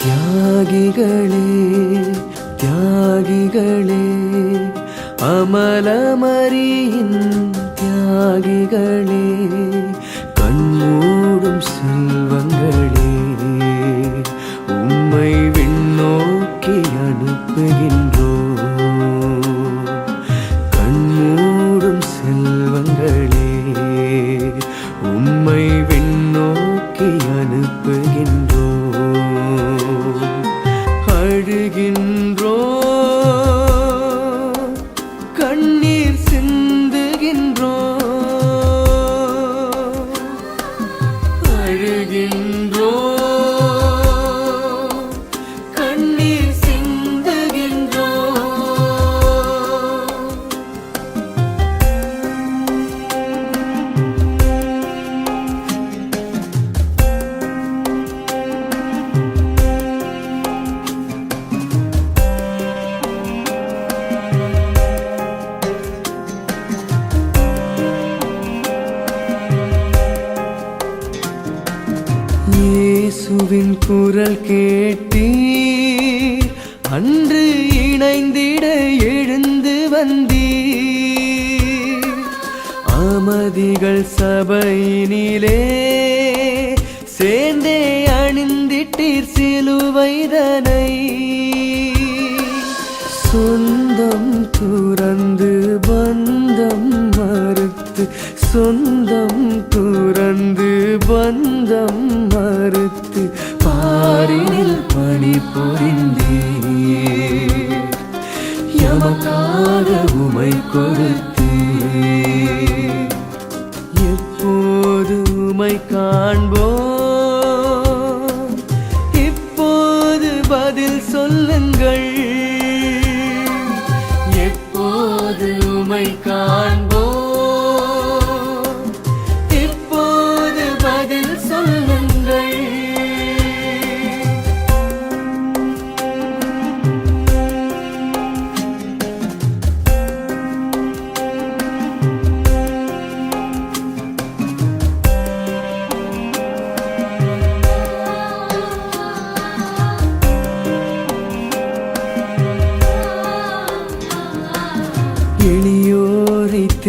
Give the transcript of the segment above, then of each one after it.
தியாகிகளே தியாகிகளே அமலமரியின் தியாகிகளே கண்மூடும் செல்வங்களே இயேசுவின் குரல் கேட்டீர். அன்று இணைந்திட எழுந்து வந்தீர். அமதிகள் சபையினிலே சேர்ந்தே அணிந்திட்டீர் சிலுவைதனை சொந்தம் துறந்து பந்தம் மறுத்து சொந்தம் துறந்து பந்தம் பணி எமக்காக உமை கொடுத்தே எப்போது உமை காண்போ இப்போது பதில் சொல்லுங்கள். எப்போது உமை காண்போ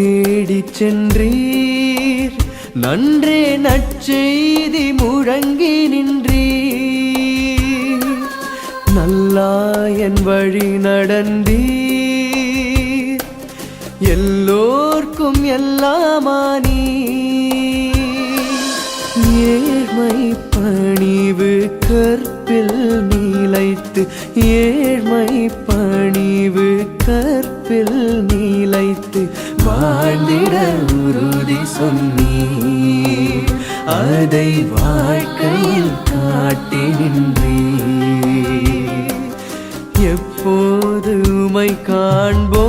தேடி சென்றீர். நன்றே நற்செய்தி முழங்கி நின்றீர். நல்லாயன் வழி நடந்தீர். எல்லோர்க்கும் எல்லாமானி ஏழ்மை பணிவு கற்பில் நீலைத்து ஏழ்மை பணிவு கற்பில் நீலைத்து வாழ்ந்திட உறுதி சொன்னீர். அதை வாழ்க்கையில் காட்டி நின்றீர் எப்போது உமை காண்போம்?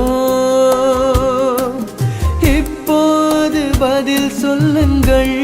இப்போது பதில் சொல்லுங்கள்.